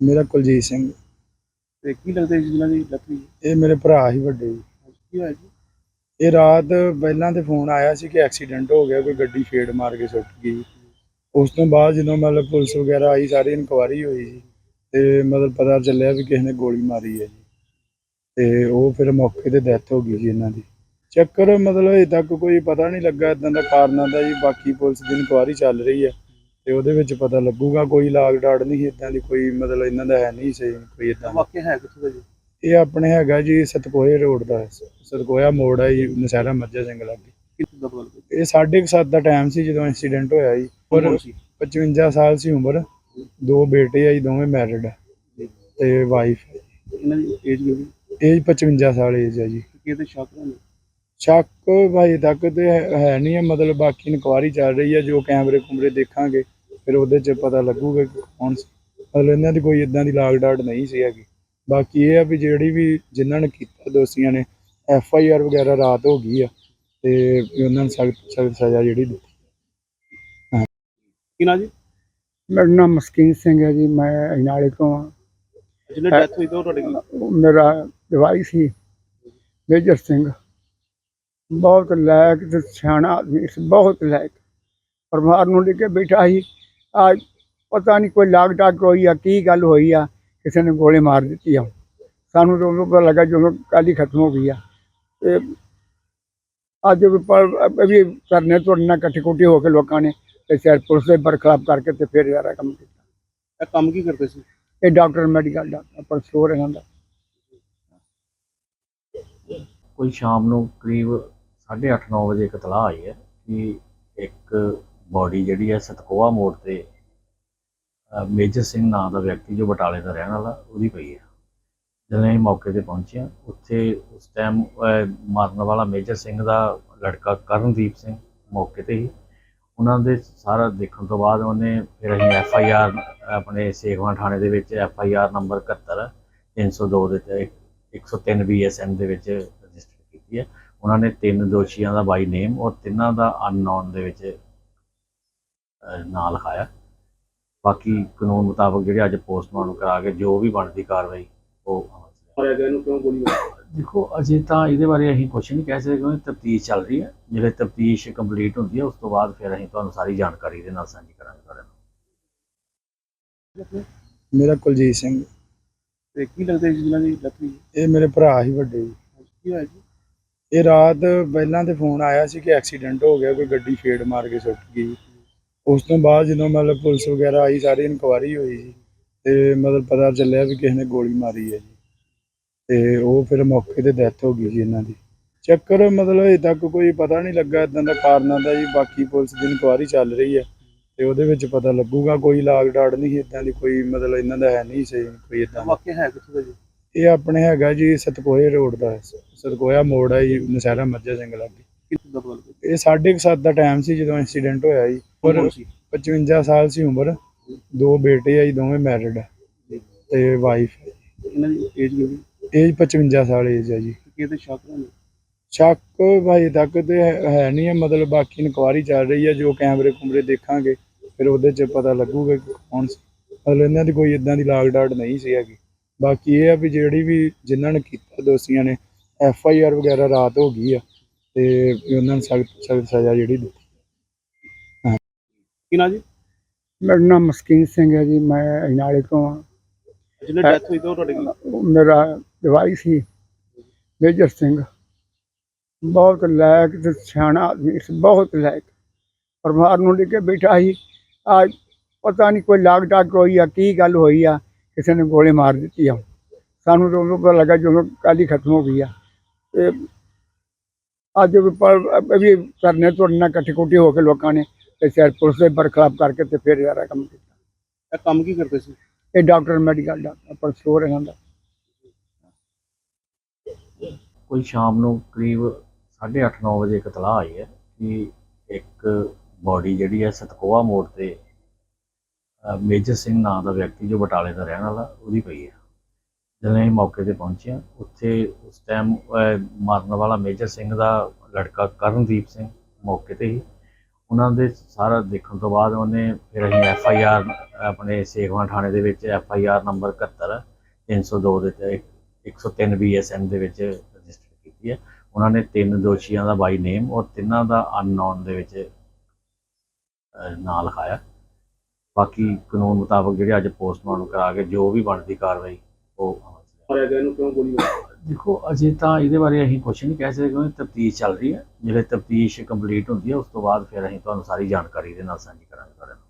ਮੇਰਾ ਕੁਲਜੀਤ ਸਿੰਘ। ਤੇ ਕੀ ਲੱਗਦਾ ਜੀ ਜਿਹਨਾਂ ਦੀ ਹੋਈ ਹੈ? ਇਹ ਮੇਰੇ ਭਰਾ ਹੀ ਵੱਡੇ ਜੀ। ਕੀ ਹੋਇਆ ਜੀ? ਇਹ ਰਾਤ ਪਹਿਲਾਂ ਤੇ ਫੋਨ ਆਇਆ ਸੀ ਕਿ ਐਕਸੀਡੈਂਟ ਹੋ ਗਿਆ ਕੋਈ ਗੱਡੀ ਫੇੜ ਮਾਰ ਕੇ ਸੁੱਟ ਗਈ। ਉਸ ਤੋਂ ਬਾਅਦ ਜਦੋਂ ਮਤਲਬ ਪੁਲਿਸ ਵਗੈਰਾ ਆਈ ਸਾਰੀ ਇਨਕੁਆਰੀ ਹੋਈ ਜੀ ਤੇ ਮਤਲਬ ਪਤਾ ਚੱਲਿਆ ਵੀ ਕਿਸੇ ਨੇ ਗੋਲੀ ਮਾਰੀ ਹੈ ਜੀ। ਤੇ ਉਹ ਫਿਰ ਮੌਕੇ ਤੇ ਡੈਥ ਹੋ ਗਈ ਜੀ ਇਹਨਾਂ ਦੀ। ਚੱਕਰ ਮਤਲਬ ਅਜੇ ਤੱਕ ਕੋਈ ਪਤਾ ਨਹੀਂ ਲੱਗਾ ਇਦਾਂ ਦਾ ਕਾਰਨਾਂ ਦਾ ਜੀ ਬਾਕੀ ਪੁਲਿਸ ਦੀ ਇਨਕੁਆਰੀ ਚੱਲ ਰਹੀ ਹੈ। ਤੇ ਉਹਦੇ ਵਿੱਚ ਪਤਾ ਲੱਗੂਗਾ ਕੋਈ ਲਾਗ ਡਾਟ ਨਹੀਂ ਇਦਾਂ ਦੀ ਕੋਈ ਮਤਲਬ ਇਹਨਾਂ ਦਾ ਹੈ ਨਹੀਂ ਸਹੀ ਕੋਈ ਇਦਾਂ ਵਾਕਿਆ ਹੈ ਕਿੱਥੋਂ ਦਾ ਜੀ? ਇਹ ਆਪਣੇ ਹੈਗਾ ਜੀ ਸਤਕੋਏ ਰੋਡ ਦਾ ਸਤਕੋਇਆ ਮੋੜ ਹੈ ਜੀ ਨਸ਼ਹਿਰਾ ਮੱਝਾ ਸਿੰਘ ਲਾਗੇ ਇਹ ਸਾਢੇ ਕੁ ਸੱਤ ਦਾ ਟਾਈਮ ਸੀ ਜਦੋਂ ਇਨਸੀਡੈਂਟ ਹੋਇਆ ਜੀ। ਸੀ? 55 ਸਾਲ ਸੀ ਉਮਰ। ਦੋ ਬੇਟੇ ਆ ਜੀ ਦੋਵੇਂ ਮੈਰਿਡ ਆ। ਤੇ ਵਾਈਫ ਇਹਨਾਂ ਦੀ ਏਜ ਕਿੰਨੀ? ਏਜ 55 ਸਾਲ ਏਜ ਹੈ ਜੀ। ਕਿਹਦੇ ਸ਼ੱਕ ਨੇ ਸ਼ੱਕ ਭਾਈ ਤੱਕ ਤੇ ਹੈ ਹੈ ਨਹੀਂ ਹੈ ਮਤਲਬ ਬਾਕੀ ਇਨਕੁਆਰੀ ਚੱਲ ਰਹੀ ਹੈ ਜੋ ਕੈਮਰੇ ਕੁਮਰੇ ਦੇਖਾਂਗੇ ਫਿਰ ਉਹਦੇ 'ਚ ਪਤਾ ਲੱਗੂਗਾ ਕਿ ਕੌਣ ਸੀ। ਮਤਲਬ ਇਹਨਾਂ ਦੀ ਕੋਈ ਇਦਾਂ ਦੀ ਲਾਗ ਡਾਟ ਨਹੀਂ ਸੀ ਹੈਗੀ। ਬਾਕੀ ਇਹ ਆ ਵੀ ਜਿਹੜੀ ਵੀ ਜਿਨ੍ਹਾਂ ਨੇ ਕੀਤਾ ਦੋਸ਼ੀਆਂ ਨੇ ਐਫ ਆਈ ਆਰ ਵਗੈਰਾ ਰਾਤ ਹੋ ਗਈ ਆ ਤੇ ਉਹਨਾਂ ਨੂੰ ਸਖਤ ਸਖਤ ਸਜ਼ਾ ਜਿਹੜੀ ਦਿੱਤੀ। ਕੀ ਨਾ ਜੀ? ਮੇਰਾ ਨਾਮ ਮਸਕੀਨ ਸਿੰਘ ਹੈ ਜੀ ਮੈਂ ਅਜਨਾਲੇ ਤੋਂ ਹਾਂ। ਜਿਹਨੇ ਡੈਥ ਹੋਈ ਤਾਂ ਉਹ ਤੁਹਾਡੇ ਕੀ ਮੇਰਾ ਜਵਾਈ ਸੀ ਮੇਜਰ ਸਿੰਘ। ਬਹੁਤ ਲਾਇਕ ਤੇ ਸਿਆਣਾ ਆਦਮੀ ਸੀ ਬਹੁਤ ਲਾਇਕ। ਪਰਿਵਾਰ ਨੂੰ ਲੈ ਕੇ ਬੈਠਾ ਸੀ। ਅੱਜ ਪਤਾ ਨਹੀਂ ਕੋਈ ਲਾਗ ਡਾਕ ਹੋਈ ਆ ਕੀ ਗੱਲ ਹੋਈ ਆ ਕਿਸੇ ਨੇ ਗੋਲੀ ਮਾਰ ਦਿੱਤੀ ਆ। ਸਾਨੂੰ ਤਾਂ ਉਦੋਂ ਪਤਾ ਲੱਗਾ ਜਦੋਂ ਕੱਲ੍ਹ ਹੀ ਖਤਮ ਹੋ ਗਈ ਆ। ਤੇ ਅੱਜ ਵੀ ਪਰ ਵੀ ਕਰਨੇ ਨਾਲ ਇਕੱਠੇ ਕੁੱਠੇ ਹੋ ਕੇ ਲੋਕਾਂ ਨੇ ਤੇ ਸ਼ਾਇਦ ਪੁਲਿਸ ਦੇ ਬਰਖਲਾਫ ਕਰਕੇ ਤੇ ਫਿਰ ਯਾਰਾ ਕੰਮ ਕੀਤਾ। ਇਹ ਕੰਮ ਕੀ ਕਰਦੇ ਸੀ? ਇਹ ਡਾਕਟਰ ਮੈਡੀਕਲ ਦਾ ਆਪਣਾ ਸਟੋਰ ਇਹਨਾਂ ਦਾ। ਕੋਈ ਸ਼ਾਮ ਨੂੰ ਕਰੀਬ 8:30-9 ਵਜੇ ਇੱਕ ਤਲਾਹ ਆਈ ਹੈ ਕਿ ਇੱਕ ਬੋਡੀ ਜਿਹੜੀ ਹੈ ਸਤਕੋਆ ਮੋੜ ਤੇ ਮੇਜਰ ਸਿੰਘ ਨਾਂ ਦਾ ਵਿਅਕਤੀ ਜੋ ਬਟਾਲੇ ਦਾ ਰਹਿਣ ਵਾਲਾ ਉਹਦੀ ਪਈ ਹੈ। ਜਦੋਂ ਅਸੀਂ ਮੌਕੇ ਤੇ ਪਹੁੰਚੇ ਹਾਂ, ਉੱਥੇ ਉਸ ਟਾਈਮ ਮਾਰਨ ਵਾਲਾ ਮੇਜਰ ਸਿੰਘ ਦਾ ਲੜਕਾ ਕਰਨਦੀਪ ਸਿੰਘ ਮੌਕੇ ਤੇ ਹੀ ਉਹਨਾਂ ਦੇ ਸਾਰਾ ਦੇਖਣ ਤੋਂ ਬਾਅਦ ਉਹਨੇ ਫਿਰ ਅਸੀਂ ਐਫ ਆਈ ਆਰ ਆਪਣੇ ਸੇਖਵਾਂ ਥਾਣੇ ਦੇ ਵਿੱਚ ਐਫ ਆਈ ਆਰ ਨੰਬਰ 71 302 ਦੇ ਤੇ 103 ਬੀਐਸਐਨ ਦੇ ਵਿੱਚ ਰਜਿਸਟਰ ਕੀਤੀ ਹੈ। ਉਹਨਾਂ ਨੇ ਤਿੰਨ ਦੋਸ਼ੀਆਂ ਦਾ ਬਾਈ ਨੇਮ ਔਰ ਤਿੰਨਾਂ ਦਾ ਅਨਨੋਨ ਦੇ ਵਿੱਚ ਨਾਂ ਲਿਖਾਇਆ। ਬਾਕੀ ਕਾਨੂੰਨ ਮੁਤਾਬਕ ਜਿਹੜੇ ਅੱਜ ਪੋਸਟਮਾਰਟਮ ਕਰਾ ਕੇ ਜੋ ਵੀ ਬਣਦੀ ਕਾਰਵਾਈ ਉਹ। ਮਾਰਿਆ ਗਿਆ ਕਿਉਂ ਗੋਲੀ ਦੇਖੋ ਅਜੇ ਤਾਂ ਇਹਦੇ ਬਾਰੇ ਅਸੀਂ ਕੁਝ ਨਹੀਂ ਕਹਿ ਸਕਦੇ ਕਿਉਂਕਿ ਤਫਤੀਸ਼ ਚੱਲ ਰਹੀ ਹੈ। ਜਿਹੜੇ ਤਫਤੀਸ਼ ਕੰਪਲੀਟ ਹੁੰਦੀ ਹੈ ਉਸ ਤੋਂ ਬਾਅਦ ਫਿਰ ਅਸੀਂ ਤੁਹਾਨੂੰ ਸਾਰੀ ਜਾਣਕਾਰੀ ਦੇ ਨਾਲ ਸਾਂਝੀ ਕਰਾਂਗੇ ਤੁਹਾਡੇ ਨਾਲ ਮੇਰਾ ਕੁਲਜੀਤ ਸਿੰਘ। ਤੇ ਕੀ ਲੱਗਦਾ ਜੀ ਜਿਹਨਾਂ ਦੀ ਹੋਈ ਹੈ? ਇਹ ਮੇਰੇ ਭਰਾ ਹੀ ਵੱਡੇ ਜੀ। ਕੀ ਹੋਇਆ ਜੀ? ਇਹ ਰਾਤ ਪਹਿਲਾਂ ਤੇ ਫੋਨ ਆਇਆ ਸੀ ਕਿ ਐਕਸੀਡੈਂਟ ਹੋ ਗਿਆ, ਕੋਈ ਗੱਡੀ ਫੇੜ ਮਾਰ ਕੇ ਸੁੱਟ ਗਈ। ਉਸ ਤੋਂ ਬਾਅਦ ਜਦੋਂ ਮਤਲਬ ਪੁਲਿਸ ਵਗੈਰਾ ਆਈ, ਸਾਰੀ ਇਨਕੁਆਰੀ ਹੋਈ ਜੀ, ਤੇ ਮਤਲਬ ਪਤਾ ਚੱਲਿਆ ਵੀ ਕਿਸੇ ਨੇ ਗੋਲੀ ਮਾਰੀ ਹੈ ਜੀ। ਤੇ ਉਹ ਫਿਰ ਮੌਕੇ ਤੇ ਡੈਥ ਹੋ ਗਈ ਜੀ ਇਹਨਾਂ ਦੀ। ਚੱਕਰ ਮਤਲਬ ਅਜੇ ਤੱਕ ਕੋਈ ਪਤਾ ਨਹੀਂ ਲੱਗਾ ਇਦਾਂ ਦਾ ਕਾਰਨਾਂ ਦਾ ਜੀ, ਬਾਕੀ ਪੁਲਿਸ ਦੀ ਇਨਕੁਆਰੀ ਚੱਲ ਰਹੀ ਹੈ। ਤੇ ਉਹਦੇ ਵਿੱਚ ਪਤਾ ਲੱਗੂਗਾ, ਕੋਈ ਲਾਗ ਡਾੜ ਨਹੀਂ ਇਦਾਂ ਦੀ ਕੋਈ ਮਤਲਬ ਇਹਨਾਂ ਦਾ ਹੈ ਨਹੀਂ ਸਹੀ ਕੋਈ ਇਦਾਂ ਵਾਕਿਆ ਹੈ ਕਿੱਥੋਂ ਦਾ ਜੀ? ਇਹ ਆਪਣੇ ਹੈਗਾ ਜੀ ਸਤਕੋਏ ਰੋਡ ਦਾ ਸਤਕੋਇਆ ਮੋੜ ਹੈ ਜੀ ਨਸ਼ਹਿਰਾ ਮੱਝਾ ਸਿੰਘ ਲਾਗੇ। ਇਹ ਸਾਢੇ ਕੁ ਸੱਤ ਦਾ ਟਾਈਮ ਸੀ ਜਦੋਂ ਇਨਸੀਡੈਂਟ ਹੋਇਆ ਜੀ। ਸੀ? 55 ਸਾਲ ਸੀ ਉਮਰ। ਦੋ ਬੇਟੇ ਆ ਜੀ ਦੋਵੇਂ ਮੈਰਿਡ ਆ। ਤੇ ਵਾਈਫ ਇਹਨਾਂ ਦੀ ਏਜ ਕਿੰਨੀ? ਏਜ 55 ਸਾਲ ਏਜ ਹੈ ਜੀ। ਕਿਹਦੇ ਸ਼ੱਕ ਨੇ ਸ਼ੱਕ ਭਾਈ ਤੱਕ ਤੇ ਹੈ ਹੈ ਨਹੀਂ ਹੈ ਮਤਲਬ ਬਾਕੀ ਇਨਕੁਆਰੀ ਚੱਲ ਰਹੀ ਹੈ ਜੋ ਕੈਮਰੇ ਕੁਮਰੇ ਦੇਖਾਂਗੇ ਫਿਰ ਉਹਦੇ 'ਚ ਪਤਾ ਲੱਗੂਗਾ ਕਿ ਕੌਣ ਸੀ। ਮਤਲਬ ਇਹਨਾਂ ਦੀ ਕੋਈ ਇਦਾਂ ਦੀ ਲਾਗ ਡਾਟ ਨਹੀਂ ਸੀ ਹੈਗੀ। ਬਾਕੀ ਇਹ ਆ ਵੀ ਜਿਹੜੀ ਵੀ ਜਿਨ੍ਹਾਂ ਨੇ ਕੀਤਾ ਦੋਸ਼ੀਆਂ ਨੇ ਐਫ ਆਈ ਆਰ ਵਗੈਰਾ ਰਾਤ ਹੋ ਗਈ ਆ ਤੇ ਉਹਨਾਂ ਨੂੰ ਸਖਤ ਸਖਤ ਸਜ਼ਾ ਜਿਹੜੀ ਦਿੱਤੀ। ਕੀ ਨਾ ਜੀ? ਮੇਰਾ ਨਾਮ ਮਸਕੀਨ ਸਿੰਘ ਹੈ ਜੀ ਮੈਂ ਅਜਨਾਲੇ ਤੋਂ ਜਿਹਨੇ ਡੈਥ ਹੋਈ ਤਾਂ ਤੁਹਾਡੇ ਮੇਰਾ ਜਵਾਈ ਸੀ ਮੇਜਰ ਸਿੰਘ। ਬਹੁਤ ਲਾਇਕ ਤੇ ਸਿਆਣਾ ਆਦਮੀ ਸੀ ਬਹੁਤ ਲਾਇਕ। ਪਰਿਵਾਰ ਨੂੰ ਲੈ ਕੇ ਬੈਠਾ ਸੀ। ਅੱਜ ਪਤਾ ਨਹੀਂ ਕੋਈ ਲਾਗ ਡਾਕ ਹੋਈ ਆ ਕੀ ਗੱਲ ਹੋਈ ਆ। ਕਿਸੇ ਨੇ ਗੋਲੀ ਮਾਰ ਦਿੱਤੀ ਆ। ਸਾਨੂੰ ਤਾਂ ਉਦੋਂ ਪਤਾ ਲੱਗਾ ਜਦੋਂ ਕੱਲ੍ਹ ਹੀ ਖਤਮ ਹੋ ਗਈ ਆ। ਤੇ ਅੱਜ ਵੀ ਪਰ ਵੀ ਕਰਨੇ ਨਾਲ ਇਕੱਠੇ ਕੁੱਠੇ ਹੋ ਕੇ ਲੋਕਾਂ ਨੇ ਤੇ ਸ਼ਾਇਦ ਪੁਲਿਸ ਦੇ ਬਰਖਲਾਫ ਕਰਕੇ ਤੇ ਫਿਰ ਯਾਰਾ ਕੰਮ ਕੀਤਾ। ਇਹ ਕੰਮ ਕੀ ਕਰਦੇ ਸੀ? ਇਹ ਡਾਕਟਰ ਮੈਡੀਕਲ ਦਾ ਆਪਣਾ ਸਟੋਰ ਇਹਨਾਂ ਦਾ। ਕੋਈ ਸ਼ਾਮ ਨੂੰ ਕਰੀਬ 8:30-9 ਵਜੇ ਇੱਕ ਇਤਲਾਹ ਆਈ ਹੈ ਕਿ ਇੱਕ ਬੋਡੀ ਜਿਹੜੀ ਹੈ ਸਤਕੋਆ ਮੋੜ ਤੇ ਮੇਜਰ ਸਿੰਘ ਨਾਂ ਦਾ ਵਿਅਕਤੀ ਜੋ ਬਟਾਲੇ ਦਾ ਰਹਿਣ ਵਾਲਾ ਉਹਦੀ ਪਈ ਹੈ ਜਦੋਂ ਅਸੀਂ ਮੌਕੇ ਤੇ ਪਹੁੰਚੇ ਹਾਂ, ਉੱਥੇ ਉਸ ਟਾਈਮ ਮਾਰਨ ਵਾਲਾ ਮੇਜਰ ਸਿੰਘ ਦਾ ਲੜਕਾ ਕਰਨਦੀਪ ਸਿੰਘ ਮੌਕੇ ਤੇ ਹੀ। ਉਹਨਾਂ ਦੇ ਸਾਰਾ ਦੇਖਣ ਤੋਂ ਬਾਅਦ ਉਹਨੇ ਫਿਰ ਅਸੀਂ ਐਫ ਆਈ ਆਰ ਆਪਣੇ ਸੇਖਵਾਂ ਥਾਣੇ ਦੇ ਵਿੱਚ ਐਫ ਆਈ ਆਰ ਨੰਬਰ 71 302 ਦੇ ਤੇ 103 ਬੀਐਸਐਨ ਦੇ ਵਿੱਚ ਰਜਿਸਟਰ ਕੀਤੀ ਹੈ। ਉਹਨਾਂ ਨੇ ਤਿੰਨ ਦੋਸ਼ੀਆਂ ਦਾ ਬਾਈ ਨੇਮ ਔਰ ਤਿੰਨਾਂ ਦਾ ਅਨਨੋਨ ਦੇ ਵਿੱਚ ਨਾਂ ਲਿਖਾਇਆ। ਬਾਕੀ ਕਾਨੂੰਨ ਮੁਤਾਬਕ ਜਿਹੜੇ ਅੱਜ ਪੋਸਟਮਾਰਟਮ ਕਰਾ ਕੇ ਜੋ ਵੀ ਬਣਦੀ ਕਾਰਵਾਈ ਉਹ। ਮਾਰਿਆ ਗਿਆ ਇਹਨੂੰ ਕਿਉਂ ਗੋਲੀ ਮਾਰੀ? ਦੇਖੋ ਅਜੇ ਤਾਂ ਇਹਦੇ ਬਾਰੇ ਅਸੀਂ ਕੁਝ ਨਹੀਂ ਕਹਿ ਸਕਦੇ ਕਿਉਂਕਿ ਤਫਤੀਸ਼ ਚੱਲ ਰਹੀ ਹੈ। ਜਿਹੜੇ ਤਫਤੀਸ਼ ਕੰਪਲੀਟ ਹੁੰਦੀ ਹੈ ਉਸ ਤੋਂ ਬਾਅਦ ਫਿਰ ਅਸੀਂ ਤੁਹਾਨੂੰ ਸਾਰੀ ਜਾਣਕਾਰੀ ਦੇ ਨਾਲ ਸਾਂਝੀ ਕਰਾਂਗੇ ਤੁਹਾਡੇ ਨਾਲ।